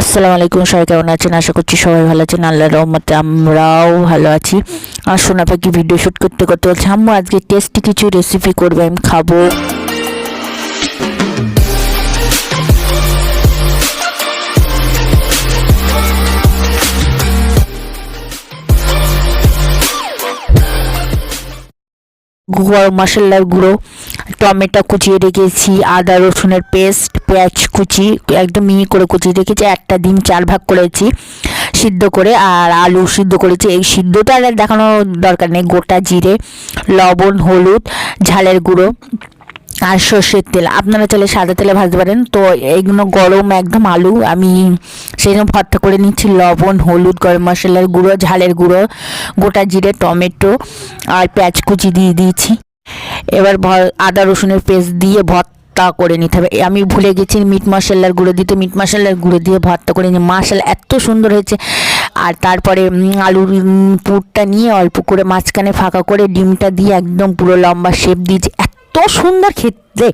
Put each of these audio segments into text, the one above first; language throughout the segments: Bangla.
আসসালামু আলাইকুম, সবাই কেমন আছেন? আশা করছি সবাই ভালো আছেন। আল্লাহর রহমতে আমরাও ভালো আছি। আর শোনা পাখি ভিডিও শ্যুট করতে করতে বলছি, আম্মু, আজকে টেস্টি কিছু রেসিপি করব, আমি খাব। গরম মশলার গুঁড়ো, টমেটো কুচিয়ে রেখেছি, আদা, রসুনের পেস্ট, পেঁয়াজ কুচি, একদম মিহি করে কুচিয়ে রেখেছি, একটা ডিম চার ভাগ করেছি সিদ্ধ করে, আর আলু সিদ্ধ করেছি। এই সিদ্ধটা দেখানোর দরকার নেই, গোটা জিরে, লবণ, হলুদ, ঝালের গুঁড়ো। আর সর্ষের তেল। আপনারা চাইলে সাদা তেলে ভাজতে পারেন। তো এইগুলো গরম একদম আলু, আমি সেই জন্য ভর্তা করে নিচ্ছি। লবণ, হলুদ, গরম মশলার গুঁড়ো, ঝালের গুঁড়ো, গোটা জিরে, টমেটো আর পেঁয়াজ কুচি দিয়ে দিয়েছি। এবার আদা, রসুনের পেস্ট দিয়ে ভর্তা করে নিতে হবে। আমি ভুলে গেছি মিট মশলার গুঁড়ো দিতে। মিট মশলার গুঁড়ো দিয়ে ভর্তা করে নিই মশলা এত সুন্দর হয়েছে। আর তারপরে আলুর পুরটা নিয়ে অল্প করে মাঝখানে ফাঁকা করে ডিমটা দিয়ে একদম পুরো লম্বা শেপ দিয়েছি। এত সুন্দর খেতে।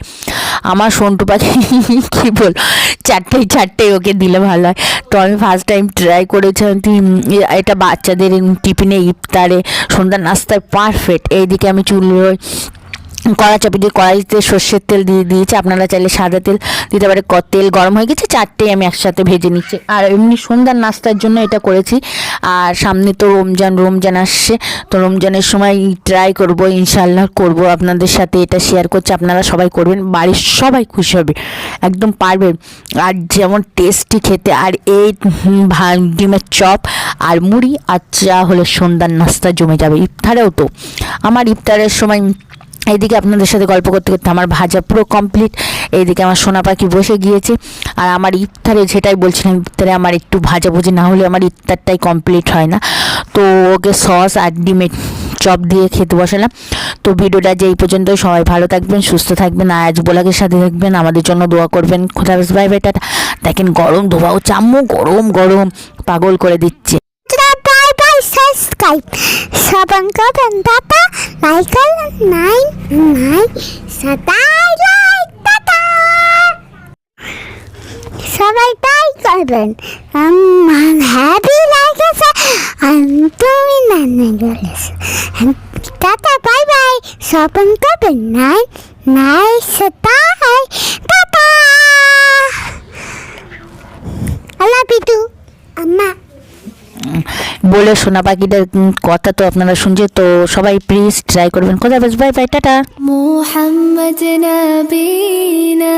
আমার সন্টু পাখি, কী বল? চারটেই চারটেই ওকে দিলে ভালো হয়। তো আমি ফার্স্ট টাইম ট্রাই করেছিলাম এটা বাচ্চাদের টিফিনে ইফতারে, সন্ধ্যার নাস্তায় পারফেক্ট এইদিকে আমি চুলোয় কড়া চাপি দিয়ে কড়াইতে সর্ষের তেল দিয়ে দিয়েছি। আপনারা চাইলে সাদা তেল দিতে পারে ক তেল গরম হয়ে গেছে চারটেই আমি একসাথে ভেজে নিচ্ছি। আর এমনি সন্ধ্যার নাস্তার জন্য এটা করেছি। আর সামনে তো রমজান রমজান আসছে। তো রমজানের সময় ট্রাই করব ইনশাল্লাহ করব। আপনাদের সাথে এটা শেয়ার করছি। আপনারা সবাই করবেন। বাড়ির সবাই খুশি হবে। একদম পারবেন আর যেমন টেস্টি খেতে, আর এই ডিমের চপ, আর মুড়ি, আর চা হলে সন্ধ্যার নাস্তা জমে যাবে। ইফতারেও তো। আমার ইফতারের সময় এইদিকে আপনাদের সাথে গল্প করতে করতে আমার ভাজা পুরো কমপ্লিট এইদিকে আমার সোনা পাখি বসে গিয়েছে। আর আমার ইফতারে যেটাই বলছিলাম, ইফতারে আমার একটু ভাজাভুজি না হলে আমার ইফতারটাই কমপ্লিট হয় না। তো ওকে সস আর ডিমের চপ দিয়ে খেতে বসালাম। তো ভিডিওটা যে এই পর্যন্ত সবাই ভালো থাকবেন, সুস্থ থাকবেন। আজ বোলাকের সাথে থাকবেন। আমাদের জন্য দোয়া করবেন। খোদা বাই বাই, টাটা। দেখেন গরম ধোয়া ও চাম্মু গরম গরম। পাগল করে দিচ্ছে। Bye bye subscribe. Sabangka dan Papa Michael nine nine সবাই লাইক টাটা সবাই তাই করবেন হ্যাপি লাগেছে তুমি নানা বলেছে টাটা বাই বাই শপিং করবেন নাই নাই সবাই টাটা আল্লাহ পিটু আম্মা বলে শোনা পাখিদের কথা তো আপনারা শুনছে, তো সবাই প্লিজ ট্রাই করবেন। কথা বেশ বাই ভাই টাটা। মোহাম্মদ নবীনা